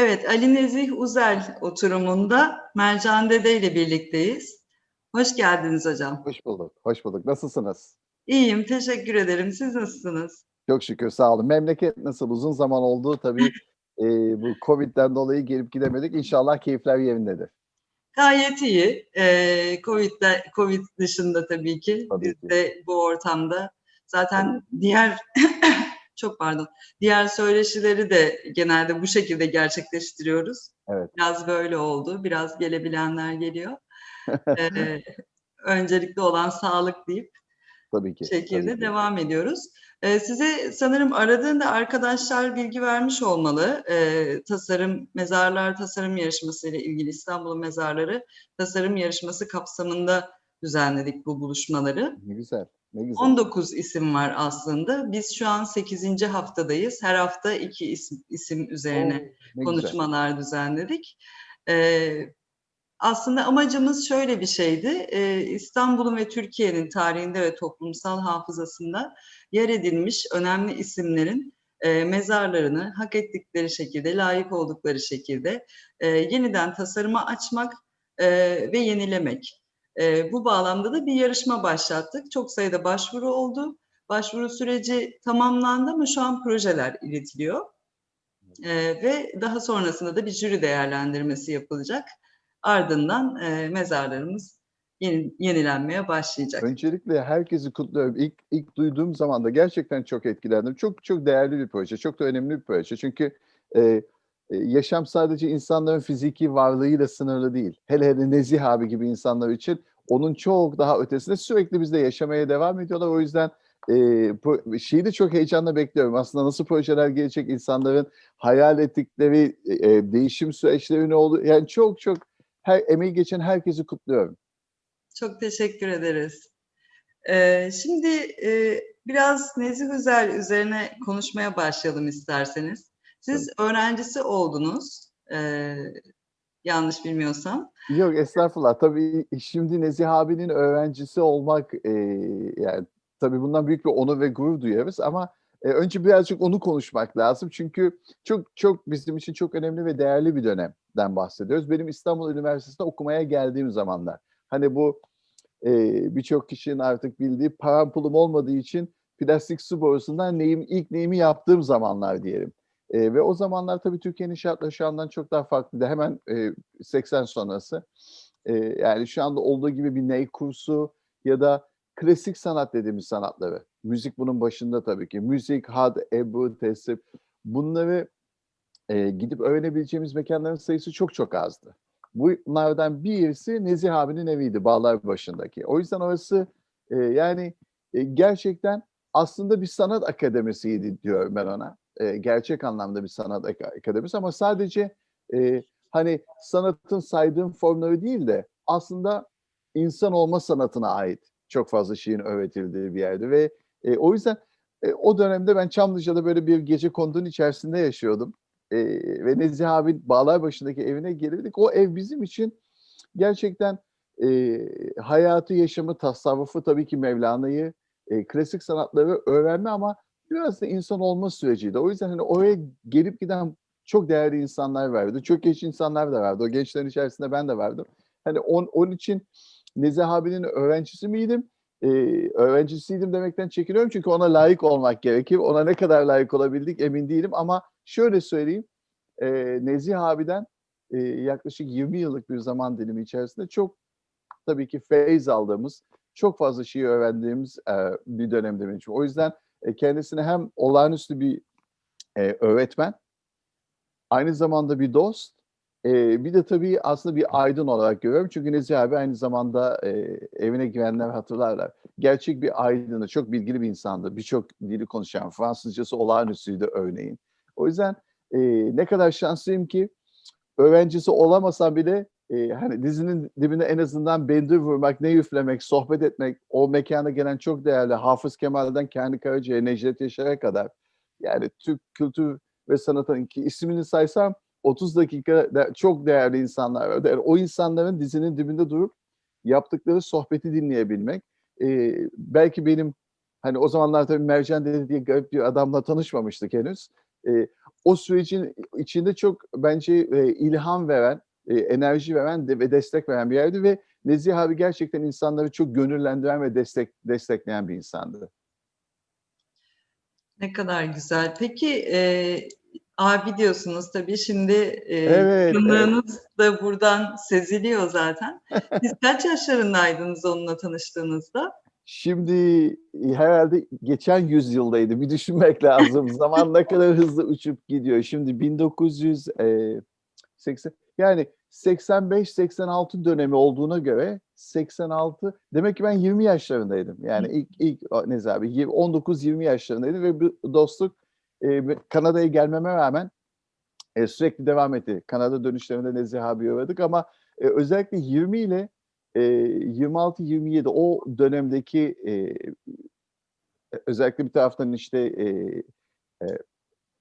Evet, Ali Nezih Uzel oturumunda Mercan Dede ile birlikteyiz. Hoş geldiniz hocam. Hoş bulduk, hoş bulduk. Nasılsınız? İyiyim, teşekkür ederim. Siz nasılsınız? Çok şükür, sağ olun. Memleket nasıl? Uzun zaman oldu tabii. e, bu Covid'den dolayı gelip gidemedik. İnşallah keyifler yerindedir. Gayet iyi. Ee, Covid'de, Covid dışında tabii ki. Tabii Biz ki. de bu ortamda zaten diğer çok pardon. Diğer söyleşileri de genelde bu şekilde gerçekleştiriyoruz. Evet. Biraz böyle oldu. Biraz gelebilenler geliyor. Ee, öncelikli olan sağlık deyip Tabii ki. şekilde tabii ki. devam ediyoruz. Ee, size sanırım aradığında arkadaşlar bilgi vermiş olmalı. Ee, tasarım, mezarlar tasarım yarışması ile ilgili İstanbul Mezarları tasarım yarışması kapsamında düzenledik bu buluşmaları. Ne güzel, ne güzel. 19 isim var aslında. Biz şu an 8. haftadayız. Her hafta iki isim, isim üzerine Oo, ne güzel. konuşmalar düzenledik. Ee, aslında amacımız şöyle bir şeydi. Ee, İstanbul'un ve Türkiye'nin tarihinde ve toplumsal hafızasında yer edilmiş önemli isimlerin e, mezarlarını hak ettikleri şekilde, layık oldukları şekilde e, yeniden tasarıma açmak e, ve yenilemek. E, bu bağlamda da bir yarışma başlattık. Çok sayıda başvuru oldu. Başvuru süreci tamamlandı ama şu an projeler iletiliyor. E, ve daha sonrasında da bir jüri değerlendirmesi yapılacak. Ardından e, mezarlarımız yeni, yenilenmeye başlayacak. Öncelikle herkesi kutluyorum. İlk, ilk duyduğum zaman da gerçekten çok etkilendim. Çok çok değerli bir proje, çok da önemli bir proje. Çünkü e, yaşam sadece insanların fiziki varlığıyla sınırlı değil. Hele hele Nezih abi gibi insanlar için onun çok daha ötesinde sürekli bizde yaşamaya devam ediyorlar. O yüzden e, şeyi de çok heyecanla bekliyorum. Aslında nasıl projeler gelecek, insanların hayal ettikleri e, değişim süreçleri ne oldu? Yani çok çok her emeği geçen herkesi kutluyorum. Çok teşekkür ederiz. Ee, şimdi e, biraz Nezih Üzel üzerine konuşmaya başlayalım isterseniz. Siz öğrencisi oldunuz, e, yanlış bilmiyorsam. Yok estağfurullah. Tabii şimdi Nezih abinin öğrencisi olmak e, yani tabii bundan büyük bir onur ve gurur duyarız ama e, önce birazcık onu konuşmak lazım. Çünkü çok çok bizim için çok önemli ve değerli bir dönemden bahsediyoruz. Benim İstanbul Üniversitesi'nde okumaya geldiğim zamanlar. Hani bu e, birçok kişinin artık bildiği param pulum olmadığı için plastik su borusundan neyim, ilk neyimi yaptığım zamanlar diyelim. E, ve o zamanlar tabii Türkiye'nin şartları şu andan çok daha farklıydı. Hemen e, 80 sonrası. E, yani şu anda olduğu gibi bir ney kursu ya da klasik sanat dediğimiz sanatları. Müzik bunun başında tabii ki. Müzik, had, ebru, tesip. Bunları e, gidip öğrenebileceğimiz mekanların sayısı çok çok azdı. Bunlardan birisi Nezih abinin eviydi Bağlar başındaki. O yüzden orası e, yani e, gerçekten aslında bir sanat akademisiydi diyorum ben ona. E, gerçek anlamda bir sanat ak- akademisi ama sadece e, hani sanatın saydığım formları değil de aslında insan olma sanatına ait çok fazla şeyin öğretildiği bir yerdi ve e, o yüzden e, o dönemde ben Çamlıca'da böyle bir gece kondunun içerisinde yaşıyordum. E, ve Nezih abi bağlar başındaki evine gelirdik. O ev bizim için gerçekten e, hayatı, yaşamı, tasavvufu tabii ki Mevlana'yı, e, klasik sanatları öğrenme ama biraz da insan olma süreciydi. O yüzden hani oraya gelip giden çok değerli insanlar vardı. Çok genç insanlar da vardı. O gençlerin içerisinde ben de vardım. Hani on, onun için Nezih abinin öğrencisi miydim? Ee, öğrencisiydim demekten çekiniyorum çünkü ona layık olmak gerekir. Ona ne kadar layık olabildik emin değilim ama şöyle söyleyeyim. E, Nezih abiden e, yaklaşık 20 yıllık bir zaman dilimi içerisinde çok tabii ki feyiz aldığımız, çok fazla şeyi öğrendiğimiz e, bir dönemde benim için. O yüzden e, kendisine hem olağanüstü bir e, öğretmen, aynı zamanda bir dost, e, bir de tabii aslında bir aydın olarak görüyorum. Çünkü Nezih abi aynı zamanda e, evine girenler hatırlarlar. Gerçek bir aydını, çok bilgili bir insandı. Birçok dili konuşan, Fransızcası olağanüstüydü örneğin. O yüzden e, ne kadar şanslıyım ki öğrencisi olamasam bile e, hani dizinin dibine en azından bendir vurmak, ne üflemek, sohbet etmek, o mekana gelen çok değerli Hafız Kemal'den Kendi Karaca'ya, Necdet Yaşar'a kadar yani Türk kültür ve sanatın ki ismini saysam 30 dakika de- çok değerli insanlar var. Yani o insanların dizinin dibinde durup yaptıkları sohbeti dinleyebilmek. e, belki benim hani o zamanlar tabii Mercan dedi diye garip bir adamla tanışmamıştık henüz. Eee, o sürecin içinde çok bence, eee, ilham veren, eee, enerji veren de ve destek veren bir yerdi ve Nezih abi gerçekten insanları çok gönüllendiren ve destek destekleyen bir insandı. Ne kadar güzel. Peki, eee, abi diyorsunuz tabii şimdi, eee, Evet, evet. yakınlığınız da buradan seziliyor zaten. Siz kaç yaşlarındaydınız onunla tanıştığınızda? Şimdi, iii, herhâlde geçen yüzyıldaydı. Bir düşünmek lazım. Zaman ne kadar hızlı uçup gidiyor. Şimdi 1900 eee, seksen yani 85-86 dönemi olduğuna göre 86 demek ki ben 20 yaşlarındaydım. Yani ilk ilk a Nezih abi yir 19-20 yaşlarındaydı ve bu dostluk, ve Kanada'ya gelmeme rağmen, eee, sürekli devam etti. Kanada dönüşlerinde Nezih abiyi uğradık ama, eee, özellikle 20 ile, eee, 26-27 o dönemdeki, eee, e özellikle bir taraftan işte, eee, eee,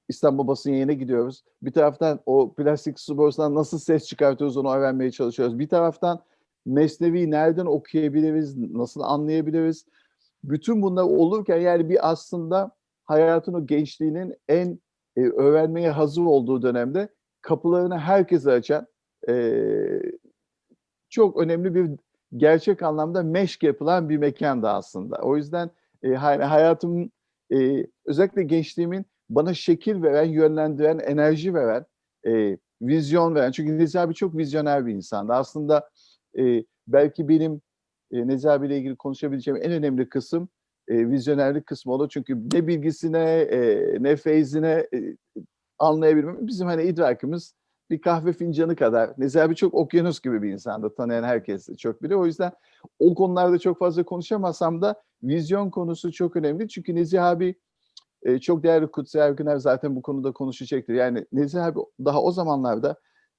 İstanbul Basın Yayını'na gidiyoruz. Bir taraftan o plastik su borusundan nasıl ses çıkartıyoruz onu öğrenmeye çalışıyoruz. Bir taraftan Mesnevi'yi nereden okuyabiliriz, nasıl anlayabiliriz? Bütün bunlar olurken yani bir aslında hayatın o gençliğinin en, eee, öğrenmeye hazır olduğu dönemde kapılarını herkese açan, eee, çok önemli bir gerçek anlamda meşk yapılan bir mekândı aslında. O yüzden, hani hayatımın, eee, özellikle gençliğimin bana şekil veren, yönlendiren, enerji veren, eee, vizyon veren çünkü Nezih abi çok vizyoner bir insandı. Aslında, eee, belki benim, eee, Nezih abiyle ilgili konuşabileceğim en önemli kısım, eee, vizyonerlik kısmı o da çünkü ne bilgisine, eee, ne feyzine, eee, anlayabilmem bizim hani idrakımız bir kahve fincanı kadar. Nezih abi çok okyanus gibi bir insandı. Tanıyan herkes çok bilir. O yüzden o konularda çok fazla konuşamasam da vizyon konusu çok önemli. Çünkü Nezih abi, eee, çok değerli Kutsi Ergüner zaten bu konuda konuşacaktır. Yani Nezih abi daha o zamanlarda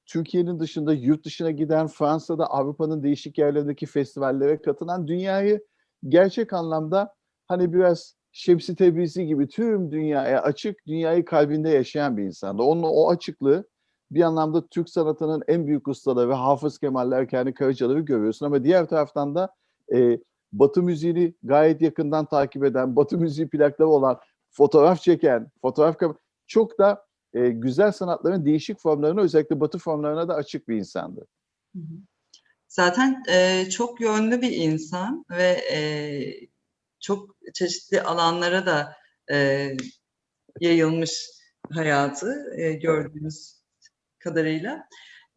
Türkiye'nin dışında yurt dışına giden, Fransa'da, Avrupa'nın değişik yerlerindeki festivallere katılan, dünyayı gerçek anlamda hani biraz Şems-i Tebrizi gibi tüm dünyaya açık, dünyayı kalbinde yaşayan bir insandı. Onun o açıklığı bir anlamda Türk sanatının en büyük ustaları Hafız Kemal'ler, Erkâni Karacalar'ı görüyorsun ama diğer taraftan da, eee, Batı müziğini gayet yakından takip eden, Batı müziği plakları olan, fotoğraf çeken, fotoğraf çok da, eee, güzel sanatların değişik formlarına özellikle Batı formlarına da açık bir insandı. Zaten, eee, çok yönlü bir insan ve, eee, çok çeşitli alanlara da, eee, yayılmış hayatı, eee, gördüğümüz kadarıyla.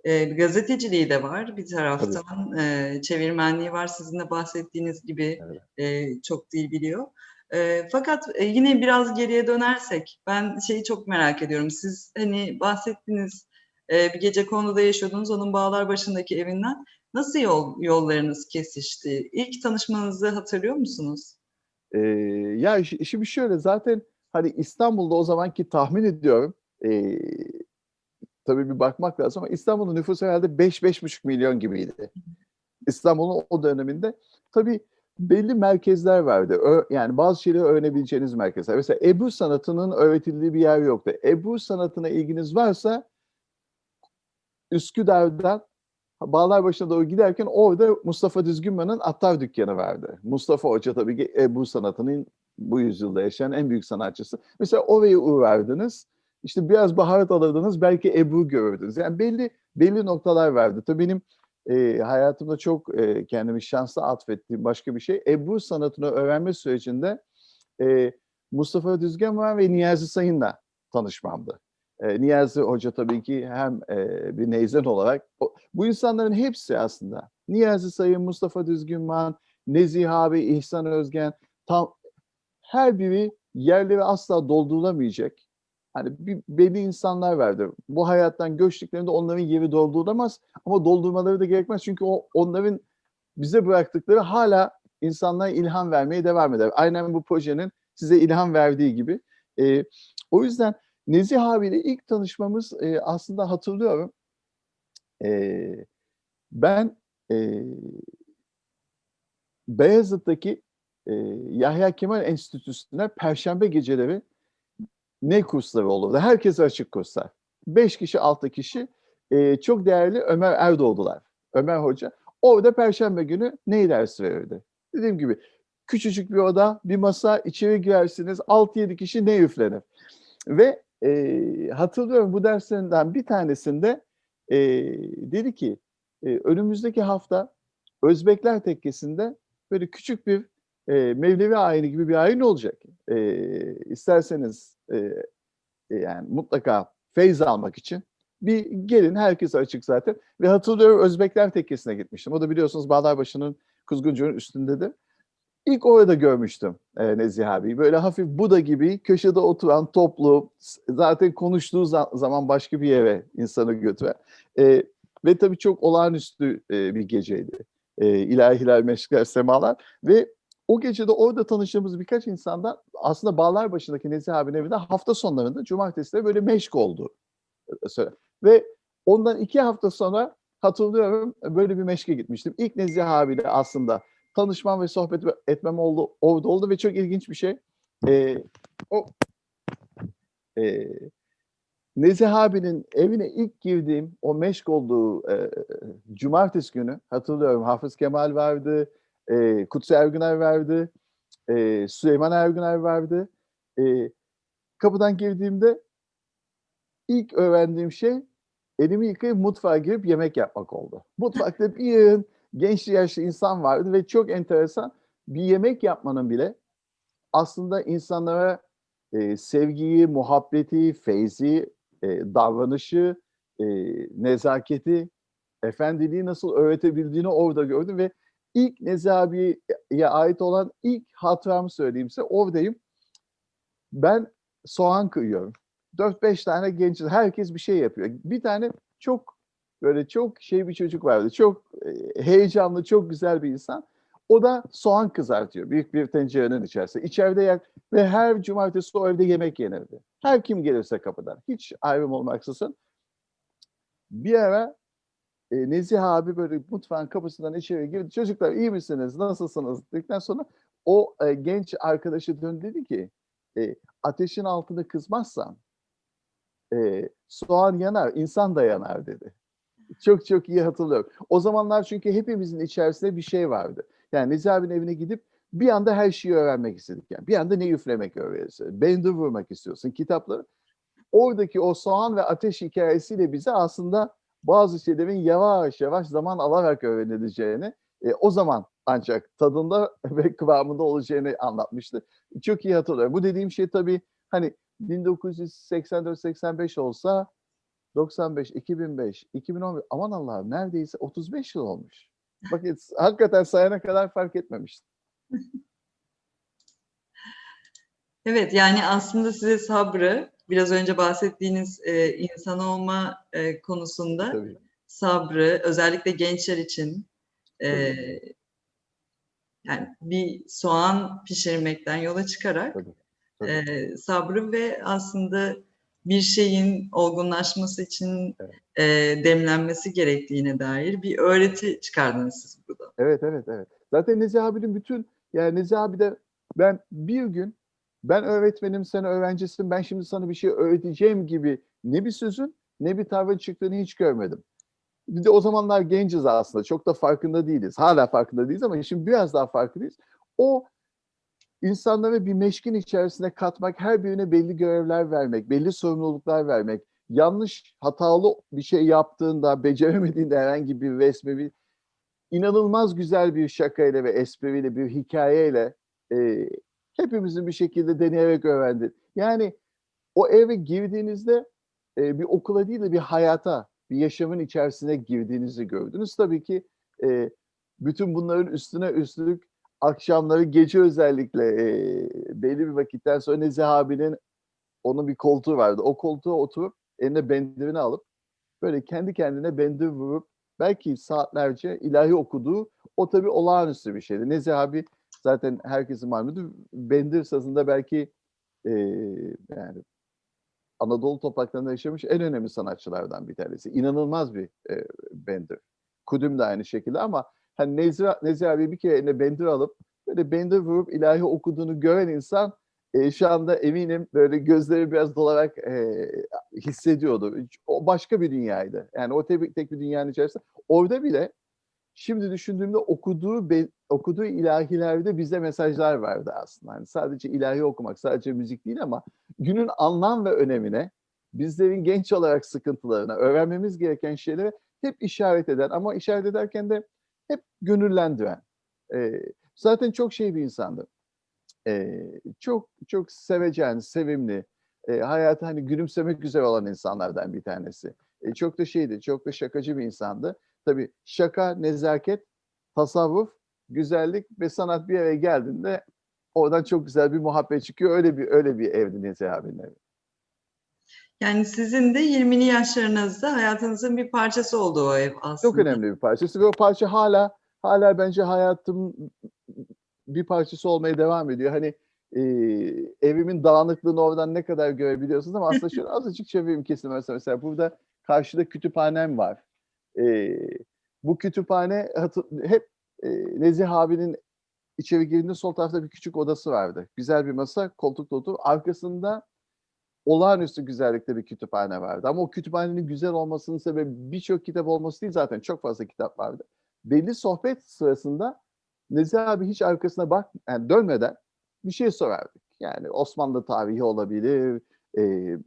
Eee, gazeteciliği de var bir Tabii. taraftan, eee, çevirmenliği var. Sizin de bahsettiğiniz gibi, Evet. eee, çok dil biliyor. Eee, fakat, eee, yine biraz geriye dönersek ben şeyi çok merak ediyorum. Siz hani bahsettiniz, eee, bir gecekonduda yaşıyordunuz, onun Bağlarbaşı'ndaki evinden. Nasıl yol yollarınız kesişti? İlk tanışmanızı hatırlıyor musunuz? Eee, ya şi şimdi şöyle zaten hani İstanbul'da o zamanki tahmin ediyorum, eee, tabii bir bakmak lazım ama İstanbul'un nüfusu herhâlde 5-5,5 milyon gibiydi. İstanbul'un o döneminde. Tabii belli merkezler vardı. Ö yani bazı şeyleri öğrenebileceğiniz merkezler. Mesela Ebru sanatının öğretildiği bir yer yoktu. Ebru sanatına ilginiz varsa Üsküdar'dan Bağlarbaşı'na doğru giderken orada Mustafa Düzgünman'ın attar dükkânı vardı. Mustafa Hoca tabii ki Ebru sanatının bu yüzyılda yaşayan en büyük sanatçısı. Mesela oraya uğrardınız, işte biraz baharat alırdınız, belki Ebru görürdünüz. Yani belli belli noktalar vardı. Tabii benim, eee, hayatımda çok, eee, kendimi şanslı atfettiğim başka bir şey, Ebru sanatını öğrenme sürecinde, eee, Mustafa Düzgünman ve Niyazi Sayın'la tanışmamdı. Eee, Niyazi Hoca tabii ki hem, eee, bir neyzen olarak o bu insanların hepsi aslında Niyazi Sayın, Mustafa Düzgünman, Nezih abi, İhsan Özgen tam her biri yerleri asla doldurulamayacak, hani bir belli insanlar vardır. Bu hayattan göçtüklerinde onların yeri doldurulamaz ama doldurmaları da gerekmez. Çünkü o onların bize bıraktıkları hâlâ insanlara ilham vermeye devam eder. Aynen bu projenin size ilham verdiği gibi. Eee, o yüzden Nezih abiyle ilk tanışmamız, eee, aslında hatırlıyorum. Eee, ben, eee Beyazıt'taki, eee, Yahya Kemal Enstitüsü'ne perşembe geceleri ney kursları olurdu. Herkese açık kurslar. 5 kişi, 6 kişi, eee, çok değerli Ömer Erdoğdular, Ömer Hoca. Orada perşembe günü ney dersi verirdi. Dediğim gibi küçücük bir oda, bir masa, içeri girersiniz, 6-7 kişi ney üflenir ve eee, hatırlıyorum bu derslerinden bir tanesinde, eee, dedi ki, eee, önümüzdeki hafta Özbekler Tekkesi'nde böyle küçük bir, eee, Mevlevi ayini gibi bir ayin olacak. Eee, isterseniz, eee, yani mutlaka feyz almak için bir gelin, herkese açık zaten ve hatırlıyorum Özbekler Tekkesi'ne gitmiştim. O da biliyorsunuz Bağlarbaşı'nın Kuzguncu'nun üstündedir. İlk orada görmüştüm, eee, Nezih abiyi. Böyle hafif Buda gibi köşede oturan, toplu, zaten konuştuğu za zaman başka bir yere insanı götüren, eee, ve tabii çok olağanüstü, eee, bir geceydi. Eee, ilahiler, meşkler, semalar ve o gece de orada tanıştığımız birkaç insandan aslında Bağlarbaşı'ndaki Nezih abinin evinde hafta sonlarında cumartesileri böyle meşk olduğu söyle ve ondan 2 hafta sonra hatırlıyorum, böyle bir meşke gitmiştim. İlk Nezih abiyle aslında tanışmam ve sohbet etmem oldu orada oldu ve çok ilginç bir şey. Eee, o eee, Nezih abinin evine ilk girdiğim o meşk olduğu, eee, cumartesi günü hatırlıyorum Hafız Kemal vardı, eee, Kutsi Ergüner vardı, eee, Süleyman Ergüner vardı. Eee, kapıdan girdiğimde ilk öğrendiğim şey elimi yıkayıp mutfağa girip yemek yapmak oldu. Mutfakta bir yığın gençli yaşlı insan vardı ve çok enteresan bir yemek yapmanın bile aslında insanlara, eee, sevgiyi, muhabbeti, feyzi, eee, davranışı, eee, nezaketi, efendiliği nasıl öğretebildiğini orada gördüm ve ilk Nezih abiye ait olan ilk hatıramı söyleyeyim size. Oradayım. Ben soğan kıyıyorum. 4-5 tane genciz. Herkes bir şey yapıyor. Bir tane çok böyle çok şey bir çocuk vardı. Çok, eee, heyecanlı, çok güzel bir insan. O da soğan kızartıyor büyük bir tencerenin içerisinde. İçeride yer ve her cumartesi o evde yemek yenirdi. Her kim gelirse kapıdan. Hiç ayrım olmaksızın. Bir ara, eee, Nezih abi böyle mutfağın kapısından içeri girdi. "Çocuklar iyi misiniz, nasılsınız?" dedikten sonra o, eee, genç arkadaşı döndü dedi ki, eee, "Ateşin altında kızmazsan, eee, soğan yanar, insan da yanar." dedi. Çok çok iyi hatırlıyorum. O zamanlar çünkü hepimizin içerisinde bir şey vardı. Yani Nezih abinin evine gidip bir anda her şeyi öğrenmek istedik yani. Bir anda ne üflemek öğrenirsin, bendir vurmak istiyorsun, kitapları. Oradaki o soğan ve ateş hikâyesiyle bize aslında bazı şeylerin yavaş yavaş zaman alarak öğrenileceğini, eee, o zaman ancak tadında ve kıvamında olacağını anlatmıştı. Çok iyi hatırlıyorum. Bu dediğim şey tabii, hani, 1984-85 olsa 95, 2005, 2011 aman Allah'ım neredeyse 35 yıl olmuş. Bakın s hakikaten sayana kadar fark etmemiştim. Evet, yani aslında size sabrı, biraz önce bahsettiğiniz, eee, insan olma, eee, konusunda Tabii. sabrı, özellikle gençler için, Tabii. eee, yani bir soğan pişirmekten yola çıkarak, Tabii, tabii. eee, sabrı ve aslında bir şeyin olgunlaşması için, Evet. eee, demlenmesi gerektiğine dair bir öğreti çıkardınız siz buradan. Evet, evet, evet. Zaten Nezih abinin bütün yani Nezih abi de ben bir gün ben öğretmenim, sen öğrencisin, ben şimdi sana bir şey öğreteceğim gibi ne bir sözün ne bir tavrın çıktığını hiç görmedim. Bir de o zamanlar genciz aslında. Çok da farkında değiliz. Hâlâ farkında değiliz ama şimdi biraz daha farkındayız. O insanları bir meşkin içerisine katmak, her birine belli görevler vermek, belli sorumluluklar vermek, yanlış, hatalı bir şey yaptığında, beceremediğinde herhangi bir resmi bir inanılmaz güzel bir şakayla ve espriyle, bir hikâyeyle, eee, hepimizin bir şekilde deneyerek öğrendi. Yani o eve girdiğinizde, eee, bir okula değil de bir hayata, bir yaşamın içerisine girdiğinizi gördünüz. Tabii ki, eee, bütün bunların üstüne üstlük akşamları, gece özellikle, eee, belli bir vakitten sonra Nezih abinin onun bir koltuğu vardı. O koltuğa oturup eline bendirini alıp böyle kendi kendine bendir vurup belki saatlerce ilahi okuduğu o tabii olağanüstü bir şeydi. Nezih abi zaten herkesin malumudur. Bendir sazında belki, eee, yani Anadolu topraklarında yaşamış en önemli sanatçılardan bir tanesi. İnanılmaz bir, eee, bendir. Kudüm de aynı şekilde ama hani Nezih Nezih abi bir kere eline bendir alıp böyle bendir vurup ilahi okuduğunu gören insan, eee, şu anda eminim böyle gözleri biraz dolarak, eee, hissediyordu. O başka bir dünyaydı. Yani o tek tek bir dünyanın içerisinde. Orada bile şimdi düşündüğümde okuduğu be okuduğu ilahilerde bize mesajlar verdi aslında. Hani sadece ilahi okumak, sadece müzik değil ama günün anlam ve önemine, bizlerin genç olarak sıkıntılarına, öğrenmemiz gereken şeylere hep işaret eden ama işaret ederken de hep gönüllendiren. Ee, zaten çok şey bir insandı. Ee, çok çok sevecen, sevimli, e, hayatı hani gülümsemek güzel olan insanlardan bir tanesi. E, çok da şeydi, çok da şakacı bir insandı. Tabii şaka, nezaket, tasavvuf, güzellik ve sanat bir araya geldiğinde oradan çok güzel bir muhabbet çıkıyor. Öyle bir öyle bir evdi Nezih abinin evi. Yani sizin de 20'li yaşlarınızda hayatınızın bir parçası oldu o ev aslında. Çok önemli bir parçası ve o parça hala hala bence hayatım bir parçası olmaya devam ediyor. Hani e, evimin dağınıklığını oradan ne kadar görebiliyorsunuz ama aslında şöyle azıcık çevireyim kesin mesela, burada karşıda kütüphanem var. E, bu kütüphane hep e, Nezih abinin içeri girdiğinde sol tarafta bir küçük odası vardı. Güzel bir masa, koltuk otur. Arkasında olağanüstü güzellikte bir kütüphane vardı. Ama o kütüphanenin güzel olmasının sebebi birçok kitap olması değil zaten çok fazla kitap vardı. Belli sohbet sırasında Nezih abi hiç arkasına bak, yani dönmeden bir şey sorardık. Yani Osmanlı tarihi olabilir, e,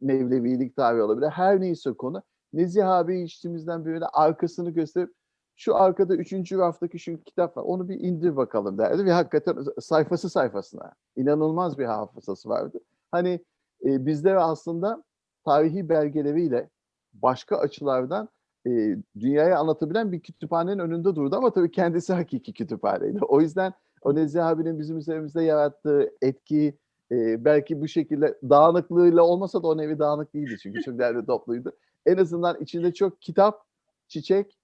Mevlevilik tarihi olabilir, her neyse konu. Nezih abi içtimizden birine arkasını gösterip şu arkada üçüncü raftaki şu kitap var. Onu bir indir bakalım derdi ve hakikaten sayfası sayfasına inanılmaz bir hafızası vardı. Hani e, bizler aslında tarihi belgeleriyle başka açılardan e, dünyaya anlatabilen bir kütüphanenin önünde durdu ama tabii kendisi hakiki kütüphaneydi. O yüzden o Nezih abinin bizim üzerimizde yarattığı etki e, belki bu şekilde dağınıklığıyla olmasa da o nevi dağınık değildi çünkü çok değerli topluydu. En azından içinde çok kitap, çiçek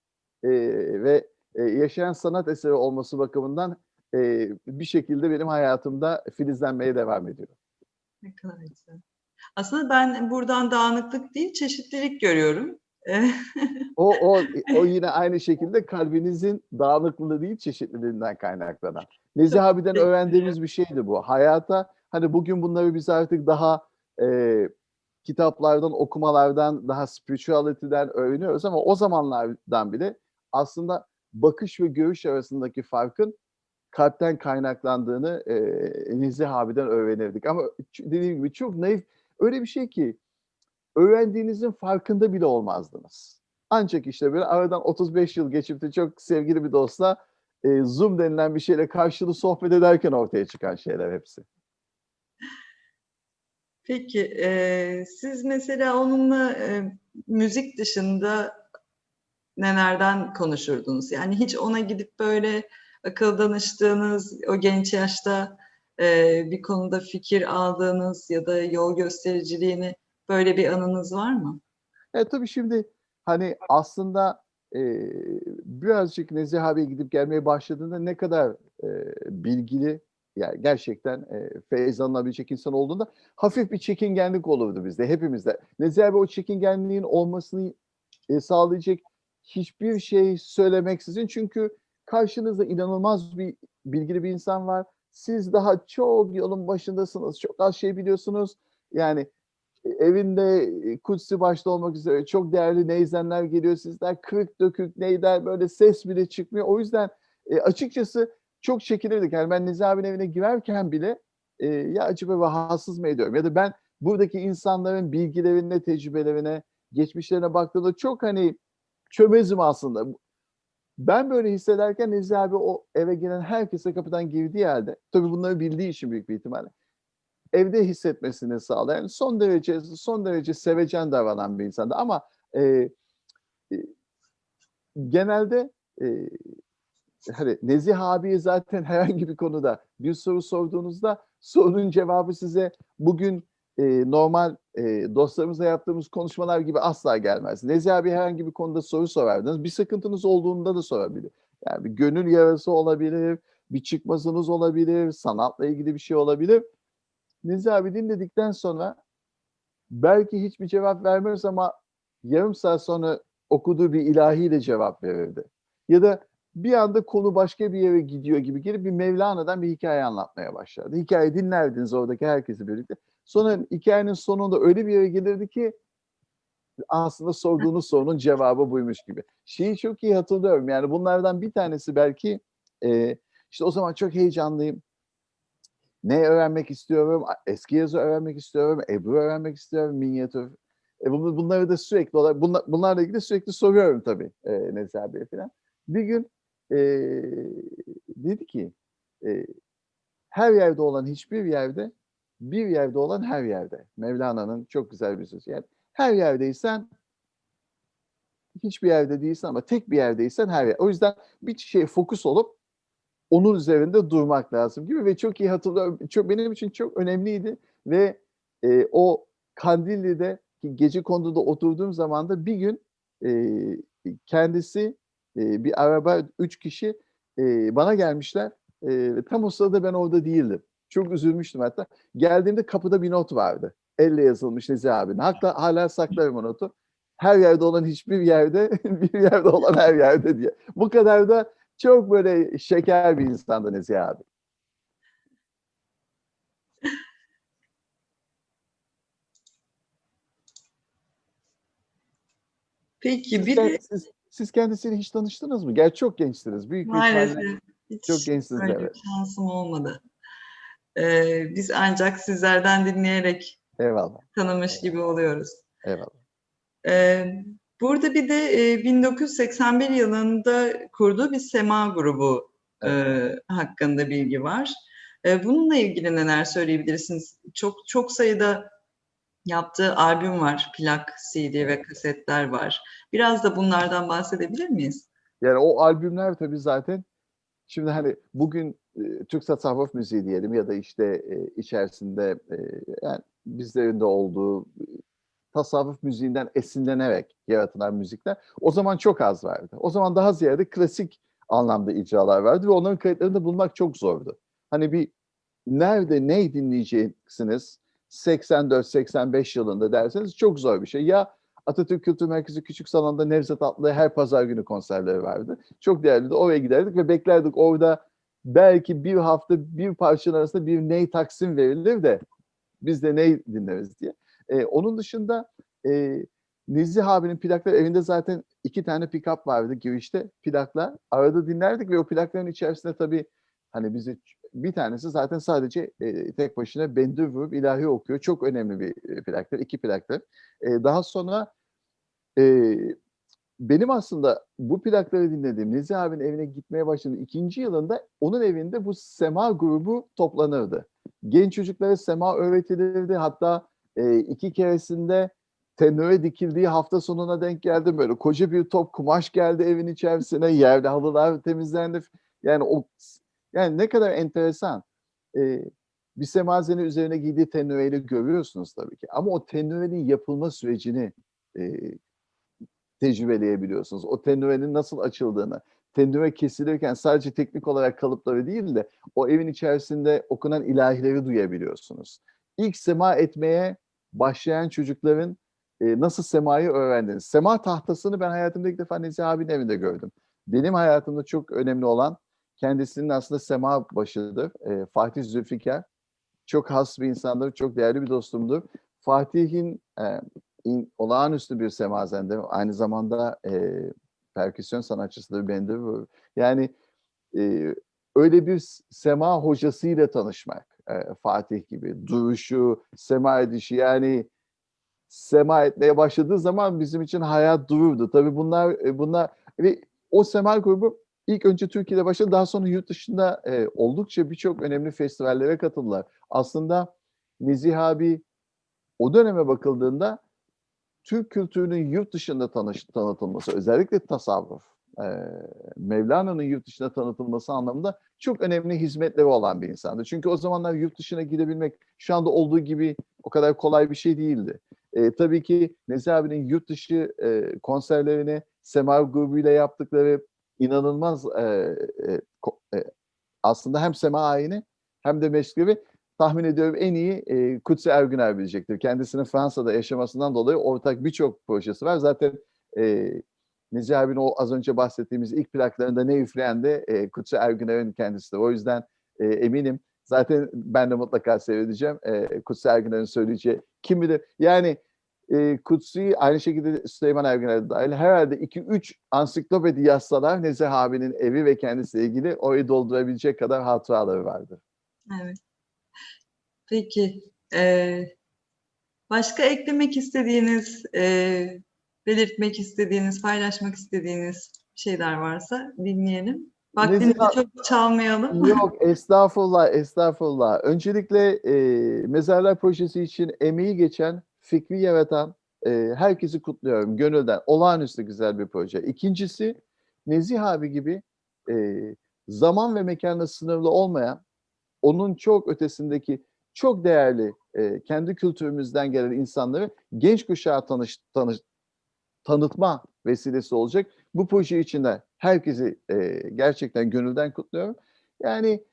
e, ve e, yaşayan sanat eseri olması bakımından e, bir şekilde benim hayatımda filizlenmeye devam ediyor. Ne kadar güzel. Aslında ben buradan dağınıklık değil, çeşitlilik görüyorum. O, o, o yine aynı şekilde kalbinizin dağınıklığı değil çeşitliliğinden kaynaklanan. Nezih abiden öğrendiğimiz bir şeydi bu. Hayata hani bugün bunları biz artık daha e, kitaplardan, okumalardan, daha spirituality'den öğreniyoruz ama o zamanlardan bile aslında bakış ve görüş arasındaki farkın kalpten kaynaklandığını e, Nezih abiden öğrenirdik. Ama dediğim gibi çok naif, öyle bir şey ki öğrendiğinizin farkında bile olmazdınız. Ancak işte böyle aradan 35 yıl geçip de çok sevgili bir dostla e, Zoom denilen bir şeyle karşılığı sohbet ederken ortaya çıkan şeyler hepsi. Peki, e, siz mesela onunla e, müzik dışında nelerden konuşurdunuz? Yani hiç ona gidip böyle akıl danıştığınız, o genç yaşta e, bir konuda fikir aldığınız ya da yol göstericiliğini böyle bir anınız var mı? E tabii şimdi hani aslında e, birazcık Nezih abiye gidip gelmeye başladığında ne kadar e, bilgili yani gerçekten e, feyiz alınabilecek insan olduğunda hafif bir çekingenlik olurdu bizde hepimizde. Nezih abi o çekingenliğin olmasını e, sağlayacak hiçbir şey söylemeksizin çünkü karşınızda inanılmaz bir bilgili bir insan var. Siz daha çok yolun başındasınız. Çok az şey biliyorsunuz. Yani evinde Kutsi başta olmak üzere çok değerli neyzenler geliyor sizler. Kırık dökük neyler böyle ses bile çıkmıyor. O yüzden e, açıkçası çok çekinirdik. Yani ben Nezih abinin evine girerken bile e, ya acaba rahatsız mı ediyorum? Ya da ben buradaki insanların bilgilerine, tecrübelerine, geçmişlerine baktığımda çok hani çömezim aslında. Ben böyle hissederken Nezih abi o eve gelen herkese kapıdan girdiği halde, tabii bunları bildiği için büyük bir ihtimalle, evde hissetmesini sağlayan son derece son derece sevecen davranan bir insandı. Ama e, e, genelde e, hani Nezih abiye zaten herhangi bir konuda bir soru sorduğunuzda sorunun cevabı size bugün e, normal e, dostlarımızla yaptığımız konuşmalar gibi asla gelmez. Nezih abi herhangi bir konuda soru sorardınız. Bir sıkıntınız olduğunda da sorabilir. Yani bir gönül yarası olabilir, bir çıkmazınız olabilir, sanatla ilgili bir şey olabilir. Nezih abi dinledikten sonra belki hiçbir cevap vermez ama yarım saat sonra okuduğu bir ilahiyle cevap verirdi. Ya da bir anda konu başka bir yere gidiyor gibi gelip bir Mevlana'dan bir hikaye anlatmaya başlardı. Hikaye dinlerdiniz oradaki herkesi birlikte. Sonra hikayenin sonunda öyle bir yere gelirdi ki aslında sorduğunuz sorunun cevabı buymuş gibi. Şeyi çok iyi hatırlıyorum. Yani bunlardan bir tanesi belki Eee, işte o zaman çok heyecanlıyım. Ne öğrenmek istiyorum? Eski yazı öğrenmek istiyorum, Ebru öğrenmek istiyorum, minyatür. E, bunları da sürekli olarak bunla bunlarla ilgili sürekli soruyorum tabii, eee, Nezihe abiye filan. Bir gün, eee, dedi ki, eee, her yerde olan hiçbir yerde, bir yerde olan her yerde. Mevlana'nın çok güzel bir sözü. Yani her yerdeysen hiçbir yerde değilsin ama tek bir yerdeysen her yer. O yüzden bir şeye fokus olup onun üzerinde durmak lazım gibi ve çok iyi hatırlıyorum. Çok benim için çok önemliydi ve, eee, o Kandilli'de ki Gecekondu'da oturduğum zaman da bir gün, eee, kendisi, eee, bir araba 3 kişi, eee, bana gelmişler. Eee, tam o sırada ben orada değildim. Çok üzülmüştüm hatta. Geldiğimde kapıda bir not vardı. Elle yazılmış Nezihe abinin. Hatta hâlâ saklarım o notu. Her yerde olan hiçbir yerde, bir yerde olan her yerde diye. Bu kadar da çok böyle şeker bir insandı Nezihe abi. Peki Siz bir de siz siz kendisiyle hiç tanıştınız mı? Gerçi çok gençsiniz. Büyük bir Maalesef ihtimalle hiç çok gençsiniz, öyle evet. bir şansım olmadı. Eee, biz ancak sizlerden dinleyerek Eyvallah. tanımış gibi oluyoruz. Eyvallah. Eee, burada bir de, eee, 1981 yılında kurduğu bir Sema grubu, Evet. eee, hakkında bilgi var. Eee, bununla ilgili neler söyleyebilirsiniz? Çok çok sayıda yaptığı albüm var, plak, CD ve kasetler var. Biraz da bunlardan bahsedebilir miyiz? Yani o albümler tabii zaten şimdi, hani, bugün, Türk tasavvuf müziği diyelim ya da, işte, eee, içerisinde, eee, yani bizlerin de olduğu, tasavvuf müziğinden esinlenerek yaratılan müzikler o zaman çok az vardı. O zaman daha ziyade klasik anlamda icralar vardı ve onların kayıtlarını bulmak çok zordu. Hani, bir nerede neyi dinleyeceksiniz 84-85 yılında derseniz çok zor bir şey. Ya Atatürk Kültür Merkezi Küçük Salon'da Nevzat Atlı'ya her pazar günü konserleri vardı. Çok değerliydi. Oraya giderdik ve beklerdik orada belki bir hafta bir parçanın arasında bir ney taksim verilir de biz de ney dinleriz diye. Eee, onun dışında, eee, Nezih abinin plakları evinde zaten 2 tane pikap vardı girişte plaklar. Arada dinlerdik ve o plakların içerisinde tabii, hani, bizi bir tanesi zaten sadece, eee, tek başına bendir vurup ilahi okuyor. Çok önemli bir, eee, plaktır, 2 plaktır. Eee, daha sonra, eee, benim aslında bu plakları dinlediğim, Nezih abinin evine gitmeye başladığım 2. yılında onun evinde bu Sema grubu toplanırdı. Genç çocuklara sema öğretilirdi. Hatta, eee, 2 keresinde tenöre dikildiği hafta sonuna denk geldim. Böyle koca bir top kumaş geldi evin içerisine. Yerde halılar temizlendi. Yani o yani ne kadar enteresan. Eee, bir semazenin üzerine giydiği tenöreyi görüyorsunuz tabii ki ama o tenörenin yapılma sürecini, eee, tecrübeleyebiliyorsunuz. O tenörenin nasıl açıldığını, tenöre kesilirken sadece teknik olarak kalıpları değil de o evin içerisinde okunan ilahileri duyabiliyorsunuz. İlk sema etmeye başlayan çocukların, eee, nasıl semayı öğrendiğini. Sema tahtasını ben hayatımda ilk defa Nezih abinin evinde gördüm. Benim hayatımda çok önemli olan kendisinin aslında sema başıdır. Eee, Fatih Zülfikar. Çok has bir insandır, çok değerli bir dostumdur. Fatih'in, eee, in olağanüstü bir semazendir. Aynı zamanda, eee, perküsyon sanatçısıdır, bendir vurur. Yani, eee, öyle bir sema hocasıyla tanışmak, eee, Fatih gibi duruşu, sema edişi yani sema etmeye başladığı zaman bizim için hayat dururdu. Tabii bunlar, eee, bunlar ve o sema grubu ilk önce Türkiye'de başladı. Daha sonra yurt dışında, eee, oldukça birçok önemli festivallere katıldılar. Aslında Nezih abi o döneme bakıldığında Türk kültürünün yurt dışında tanış tanıtılması, özellikle tasavvuf, eee, Mevlana'nın yurt dışında tanıtılması anlamında çok önemli hizmetleri olan bir insandı. Çünkü o zamanlar yurt dışına gidebilmek şu anda olduğu gibi o kadar kolay bir şey değildi. Eee, tabii ki Nezih abinin yurt dışı, eee, konserlerini Sema grubuyla yaptıkları inanılmaz, eee, ko eee, aslında hem sema ayini hem de meşrebi tahmin ediyorum en iyi, eee, Kutsi Ergüner bilecektir. Kendisinin Fransa'da yaşamasından dolayı ortak birçok projesi var. Zaten, eee, Nezih abinin o az önce bahsettiğimiz ilk plaklarında ne üfleyen de, eee, Kutsi Ergüner'in kendisidir. O yüzden, eee, eminim zaten ben de mutlaka seyredeceğim. Eee, Kutsi Ergüner'in söyleyeceği kim bilir yani, e, Kutsi aynı şekilde Süleyman Ergüner de dahil herhalde 2-3 ansiklopedi yazsalar Nezih abinin evi ve kendisiyle ilgili orayı doldurabilecek kadar hatıraları vardı. Evet. Peki. eee, başka eklemek istediğiniz, eee, belirtmek istediğiniz, paylaşmak istediğiniz şeyler varsa dinleyelim. Vaktinizi çok çalmayalım. Yok estağfurullah estağfurullah. Öncelikle e, Mezarlar Projesi için emeği geçen, fikri yaratan e, herkesi kutluyorum gönülden. Olağanüstü güzel bir proje. İkincisi Nezih abi gibi e, zaman ve mekanla sınırlı olmayan, onun çok ötesindeki çok değerli e, kendi kültürümüzden gelen insanları genç kuşağa tanış, tanış, tanıtma vesilesi olacak. Bu proje içinde herkesi e, gerçekten gönülden kutluyorum. Yani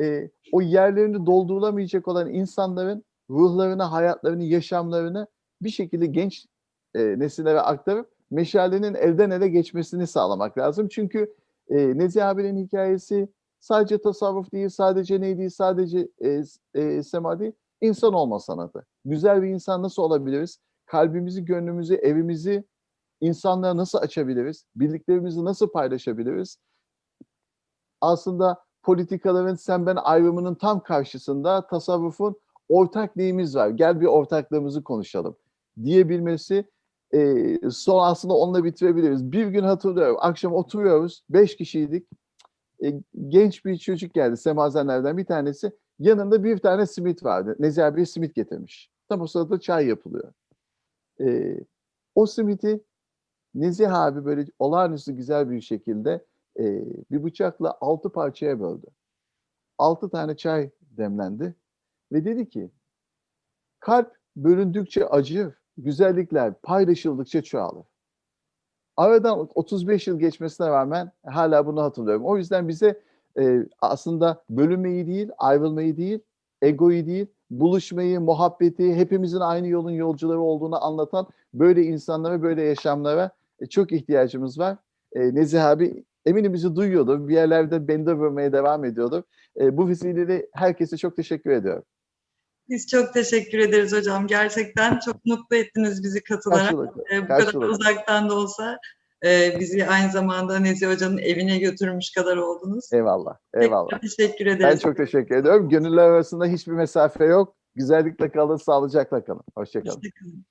e, o yerlerini doldurulamayacak olan insanların ruhlarını, hayatlarını, yaşamlarını bir şekilde genç e, nesillere aktarıp meşalenin elden ele geçmesini sağlamak lazım. Çünkü e, Nezih abinin hikayesi sadece tasavvuf değil, sadece ne değil, sadece e, e, sema değil, insan olma sanatı. Güzel bir insan nasıl olabiliriz? Kalbimizi, gönlümüzü, evimizi insanlara nasıl açabiliriz? Birliklerimizi nasıl paylaşabiliriz? Aslında politikaların sen ben ayrımının tam karşısında tasavvufun ortak neyimiz var? Gel bir ortaklığımızı konuşalım diyebilmesi e, son aslında onunla bitirebiliriz. Bir gün hatırlıyorum akşam oturuyoruz beş kişiydik. E, genç bir çocuk geldi semazenlerden bir tanesi. Yanında bir tane simit vardı. Nezih abi simit getirmiş. Tam o sırada çay yapılıyor. E, o simiti Nezih abi böyle olağanüstü güzel bir şekilde e, bir bıçakla altı parçaya böldü. Altı tane çay demlendi ve dedi ki kalp bölündükçe acır, güzellikler paylaşıldıkça çoğalır. Aradan 35 yıl geçmesine rağmen hala bunu hatırlıyorum. O yüzden bize e, aslında bölünmeyi değil, ayrılmayı değil, egoyu değil, buluşmayı, muhabbeti, hepimizin aynı yolun yolcuları olduğunu anlatan böyle insanlara, böyle yaşamlara e, çok ihtiyacımız var. E, Nezih abi eminim bizi duyuyordur. Bir yerlerde beni de görmeye devam ediyordur. E, bu vesileyle herkese çok teşekkür ediyorum. Biz çok teşekkür ederiz hocam. Gerçekten çok mutlu ettiniz bizi katılarak. Karşılıklı. Ee, bu kadar karşılıklı. uzaktan da olsa e, bizi aynı zamanda Nezih Hoca'nın evine götürmüş kadar oldunuz. Eyvallah. Tekrar Eyvallah. teşekkür Ben ederiz. çok teşekkür ediyorum. Gönüller arasında hiçbir mesafe yok. Güzellikle kalın, sağlıcakla kalın. Hoşçakalın. Hoşça kalın.